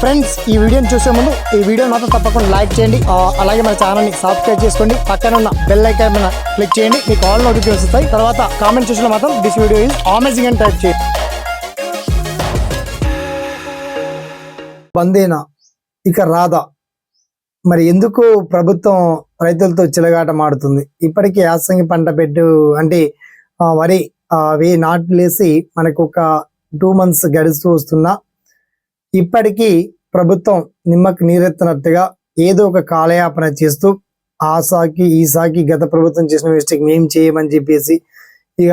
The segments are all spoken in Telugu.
ఫ్రెండ్స్ ఈ వీడియోని చూసే ముందు ఈ వీడియో మాత్రం తప్పకుండా లైక్ చేయండి. అలాగే మన ఛానల్ని సబ్స్క్రైబ్ చేసుకోండి. పక్కన ఉన్న బెల్ ఐకాన్ మీద క్లిక్ చేయండి. మీకు ఆల్ నోటిఫికేషన్ వస్తాయి. తర్వాత కామెంట్ చూసిన మాత్రం దిస్ వీడియో ఈజ్ అమేజింగ్ అని టైప్ చేయండి. బందేనా ఇక రాదా మరి ఎందుకు ప్రభుత్వం రైతులతో చిలగాట మాడుతుంది ఇప్పటికీ యాసంగి పంట పెట్టు అంటే వరి ఆ, అవి నాట్లేసి మనకు ఒక టూ మంత్స్ గడుస్తూ వస్తున్నా. ఇప్పటికీ ప్రభుత్వం నిమ్మకు నీరెత్తినట్టుగా ఏదో ఒక కాలయాపన చేస్తూ ఆ సాకి ఈ సాకి గత ప్రభుత్వం చేసిన మిస్టేక్ మేము చేయమని చెప్పేసి ఇక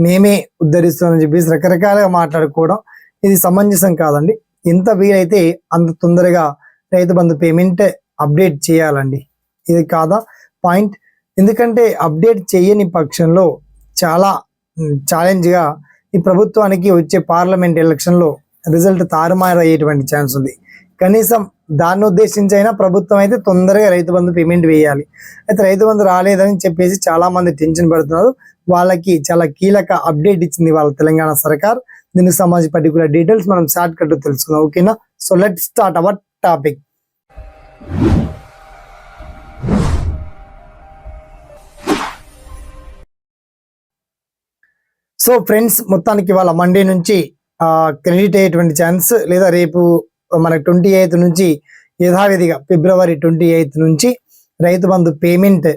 మేమే ఉద్ధరిస్తామని చెప్పేసి రకరకాలుగా మాట్లాడుకోవడం ఇది సమంజసం కాదండి. ఎంత వీలైతే అంత తొందరగా రైతు బంధు పేమెంట్ అప్డేట్ చేయాలండి. ఇది కాదా పాయింట్. ఎందుకంటే అప్డేట్ చేయని పక్షంలో చాలా ఛాలెంజ్గా ఈ ప్రభుత్వానికి వచ్చే పార్లమెంట్ ఎలక్షన్లో రిజల్ట్ తారుమారు అయ్యేటువంటి ఛాన్స్ ఉంది. కనీసం దాన్ని ఉద్దేశించి అయినా ప్రభుత్వం అయితే తొందరగా రైతు బంధు పేమెంట్ వేయాలి. అయితే రైతు బంధు రాలేదని చెప్పేసి చాలా మంది టెన్షన్ పడుతున్నారు. వాళ్ళకి చాలా కీలక అప్డేట్ ఇచ్చింది వాళ్ళ తెలంగాణ సర్కార్. దీనికి సంబంధించి పర్టికులర్ డీటెయిల్స్ మనం షార్ట్ కట్ తెలుసుకుందాం. ఓకేనా? So let start our topic so friends మొత్తానికి వాళ్ళ మండే నుంచి క్రెడిట్ అయ్యేటువంటి ఛాన్స్ లేదా రేపు మనకు ట్వంటీ ఎయిత్ నుంచి యథావిధిగా ఫిబ్రవరి ట్వంటీ ఎయిత్ నుంచి రైతు బంధు పేమెంట్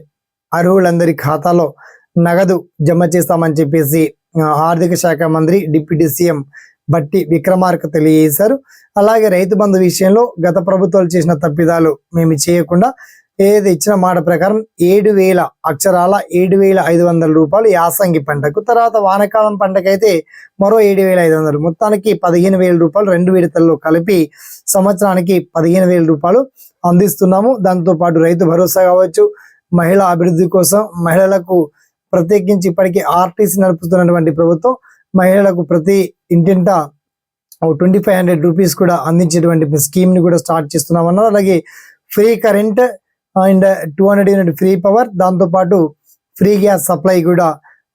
అర్హులందరి ఖాతాలో నగదు జమ చేస్తామని చెప్పేసి ఆర్థిక శాఖ మంత్రి డిప్యూటీ సీఎం బట్టి విక్రమార్క తెలియజేశారు. అలాగే రైతు బంధు విషయంలో గత ప్రభుత్వాలు చేసిన తప్పిదాలు మేము చేయకుండా ఏది ఇచ్చిన మాట ప్రకారం ఏడు వేల అక్షరాల ఏడు వేల ఐదు వందల రూపాయలు యాసంగి పంటకు తర్వాత వానాకాలం పంటకైతే మరో ఏడు వేల ఐదు వందలు. మొత్తానికి పదిహేను వేల రూపాయలు రెండు విడతల్లో కలిపి సంవత్సరానికి పదిహేను వేల రూపాయలు అందిస్తున్నాము. దాంతో పాటు రైతు భరోసా కావచ్చు. మహిళా అభివృద్ధి కోసం మహిళలకు ప్రత్యేకించి ఇప్పటికీ ఆర్టీసీ నడుపుతున్నటువంటి ప్రభుత్వం మహిళలకు ప్రతి ఇంటింట ట్వంటీ ఫైవ్ హండ్రెడ్ రూపీస్ కూడా అందించేటువంటి స్కీమ్ని కూడా స్టార్ట్ చేస్తున్నామన్నారు. అలాగే free current and two hundred unit free power దాంతో పాటు ఫ్రీ గ్యాస్ సప్లై కూడా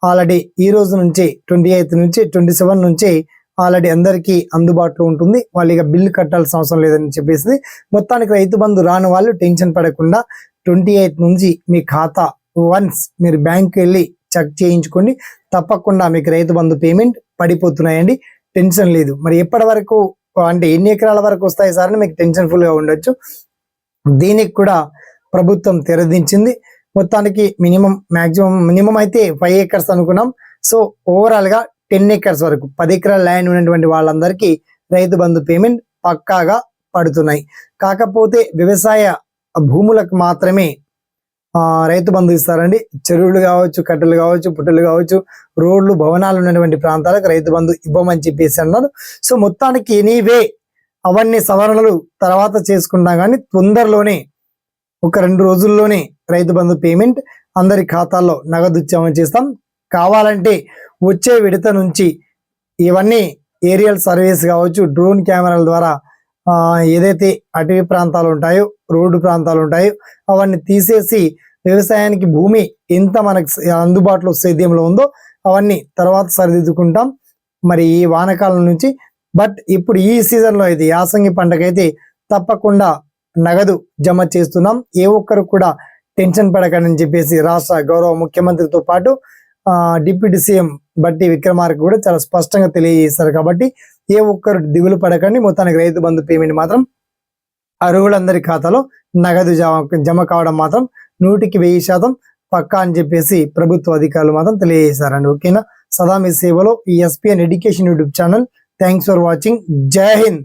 ఆల్రెడీ ఈ రోజు నుంచి ట్వంటీ ఎయిత్ నుంచి ట్వంటీ సెవెన్ నుంచి ఆల్రెడీ అందరికీ అందుబాటులో ఉంటుంది. వాళ్ళు ఇక బిల్లు కట్టాల్సిన అవసరం లేదని చెప్పేసి మొత్తానికి రైతు బంధు రాని వాళ్ళు టెన్షన్ పడకుండా ట్వంటీ ఎయిత్ నుంచి మీ ఖాతా వన్స్ మీరు బ్యాంక్ వెళ్ళి చెక్ చేయించుకోండి తప్పకుండా మీకు రైతు బంధు పేమెంట్ పడిపోతున్నాయండి. టెన్షన్ లేదు. మరి ఎప్పటి వరకు అంటే ఎన్ని ఎకరాల వరకు వస్తాయి సార్ అని మీకు టెన్షన్ ఫుల్గా ఉండొచ్చు. దీనికి కూడా ప్రభుత్వం తెరదించింది. మొత్తానికి మినిమం మాక్సిమం మినిమం అయితే ఫైవ్ ఏకర్స్ అనుకున్నాం. సో ఓవరాల్గా టెన్ ఏకర్స్ వరకు పది ఎకరాల ల్యాండ్ ఉన్నటువంటి వాళ్ళందరికీ రైతు బంధు పేమెంట్ పక్కాగా పడుతున్నాయి. కాకపోతే వ్యవసాయ భూములకు మాత్రమే ఆ, రైతు బంధు ఇస్తారండి. చెరువులు కావచ్చు కట్టెలు కావచ్చు పుట్టలు కావచ్చు రోడ్లు భవనాలు ఉన్నటువంటి ప్రాంతాలకు రైతు బంధు ఇవ్వమని చెప్పేసి అన్నారు. సో మొత్తానికి ఎనీవే అవన్నీ సవరణలు తర్వాత చేసుకుంటాం కానీ తొందరలోనే ఒక రెండు రోజుల్లోనే రైతు బంధు పేమెంట్ అందరి ఖాతాల్లో నగదు జమ చేస్తాం. కావాలంటే వచ్చే విడత నుంచి ఇవన్నీ ఏరియల్ సర్వీస్ కావచ్చు డ్రోన్ కెమెరాల ద్వారా ఏదైతే అటవీ ప్రాంతాలు ఉంటాయో రోడ్డు ప్రాంతాలు ఉంటాయో అవన్నీ తీసేసి వ్యవసాయానికి భూమి ఎంత మనకు అందుబాటులో సేద్యంలో ఉందో అవన్నీ తర్వాత సరిదిద్దుకుంటాం. మరి ఈ వానకాలం నుంచి బట్ ఇప్పుడు ఈ సీజన్లో అయితే యాసంగి పంటకైతే తప్పకుండా నగదు జమ చేస్తున్నాం. ఏ ఒక్కరు కూడా టెన్షన్ పడకండి అని చెప్పేసి రాష్ట్ర గౌరవ ముఖ్యమంత్రితో పాటు డిప్యూటీ సీఎం బట్టి విక్రమార్క కూడా చాలా స్పష్టంగా తెలియజేశారు కాబట్టి ఏ ఒక్కరు దిగులు పడకండి. మొత్తానికి రైతు బంధు పేమెంట్ మాత్రం అర్హులందరి ఖాతాలో నగదు జమ జమ కావడం మాత్రం నూటికి వెయ్యి శాతం పక్కా అని చెప్పేసి ప్రభుత్వ అధికారులు మాత్రం తెలియజేశారండి. ఓకేనా? సదా మీ సేవలో ఈ ESPN education YouTube channel. Thanks for watching. Jai Hind!